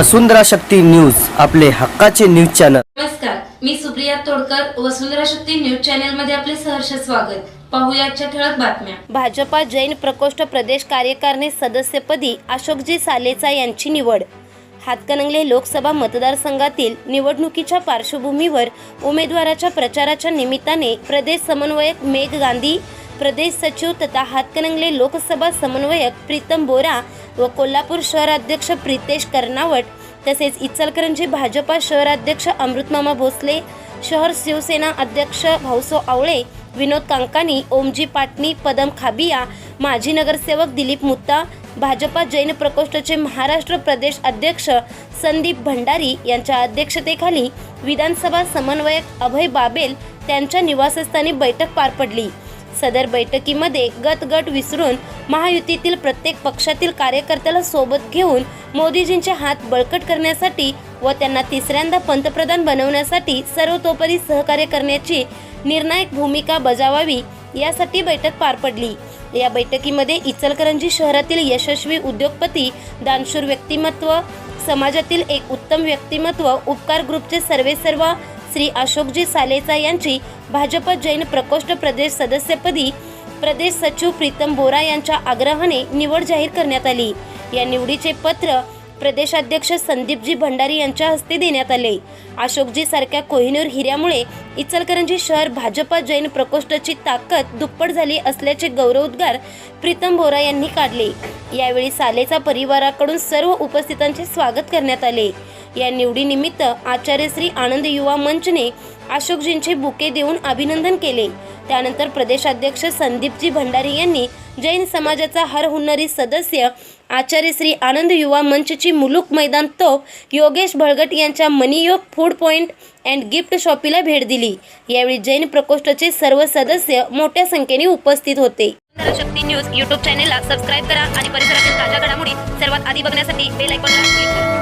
वसुंधरा Shakti news आपले हक्काचे news channel. नमस्कार मी सुप्रिया तोडकर वसुंधरा शक्ती न्यूज चॅनलमध्ये आपले सहर्ष स्वागत. पाहूया आजच्या ठळक बातम्या. भाजपा जैन प्रकोष्ठ प्रदेश कार्यकारिणी सदस्यपदी अशोकजी सालेचा यांची निवड. हातकणंगले लोकसभा मतदारसंघातील निवडणुकीच्या पार्श्वभूमीवर उमेदवाराच्या प्रचाराच्या निमित्ताने प्रदेश समन्वयक मेघ गांधी प्रदेश सचिव तथा हातकणंगले लोकसभा समन्वयक प्रीतम बोरा व कोल्हापूर शहराध्यक्ष प्रितेश कर्नावट तसेच इचलकरंजी भाजपा शहराध्यक्ष अमृतमामा भोसले शहर शिवसेना अध्यक्ष भाऊसो आवळे विनोद कांकानी ओमजी पाटणी पदम खाबिया माजी नगरसेवक दिलीप मुत्ता भाजपा जैन प्रकोष्ठचे महाराष्ट्र प्रदेश अध्यक्ष संदीप भंडारी यांच्या अध्यक्षतेखाली विधानसभा समन्वयक अभय बाबेल त्यांच्या निवासस्थानी बैठक पार पडली. सदर बैठकीमध्ये गट गट विसरून महायुतीतील प्रत्येक पक्षातील कार्यकर्त्याला सोबत घेऊन मोदीजींचे हात बळकट करण्यासाठी व त्यांना तिसऱ्यांदा पंतप्रधान बनवण्यासाठी सर्वतोपरी सहकार्य करण्याची निर्णायक भूमिका बजावावी यासाठी बैठक पार पडली. या बैठकीमध्ये इचलकरंजी शहरातील यशस्वी उद्योगपती दानशूर व्यक्तिमत्व समाजातील एक उत्तम व्यक्तिमत्व उपकार ग्रुपचे सर्वेसर्वा श्री अशोकजी सालेचा यांची भाजप जैन प्रकोष्ठ प्रदेश सदस्यपदी प्रदेश सचिव प्रीतम बोरा यांच्या आग्रहाने निवड जाहीर करण्यात आली. या निवडीचे पत्र प्रदेशाध्यक्ष संदीपजी भंडारी यांच्या हस्ते देण्यात आले. अशोकजी सारख्या कोहिनूर हिऱ्यामुळे इचलकरंजी शहर भाजपा जैन प्रकोष्ठाची ताकद दुप्पट झाली असल्याचे गौरवोद्गार प्रीतम बोरा यांनी काढले. यावेळी सालेचा परिवाराकडून सर्व उपस्थितांचे स्वागत करण्यात आले. या निवडीनिमित्त आचार्य श्री आनंद युवा मंचने अशोकजींचे बुके देऊन अभिनंदन केले. त्यानंतर प्रदेशाध्यक्ष संदीपजी भंडारी यांनी जैन समाजाचा हर हुन्नरी सदस्य आचार्य श्री आनंद युवा मंचची मुलुक मैदान तोफ योगेश भळगट यांच्या Maniyog food point and gift शॉपीला भेट दिली. यावेळी जैन प्रकोष्ठाचे सर्व सदस्य मोठ्या संख्येने उपस्थित होते. शक्ती न्यूज यूट्यूब चॅनेलला सबस्क्राईब करा आणि परिसरातील ताज्या घडामोडी सर्वात आधी बघण्यासाठी बेल आयकॉनला क्लिक करा.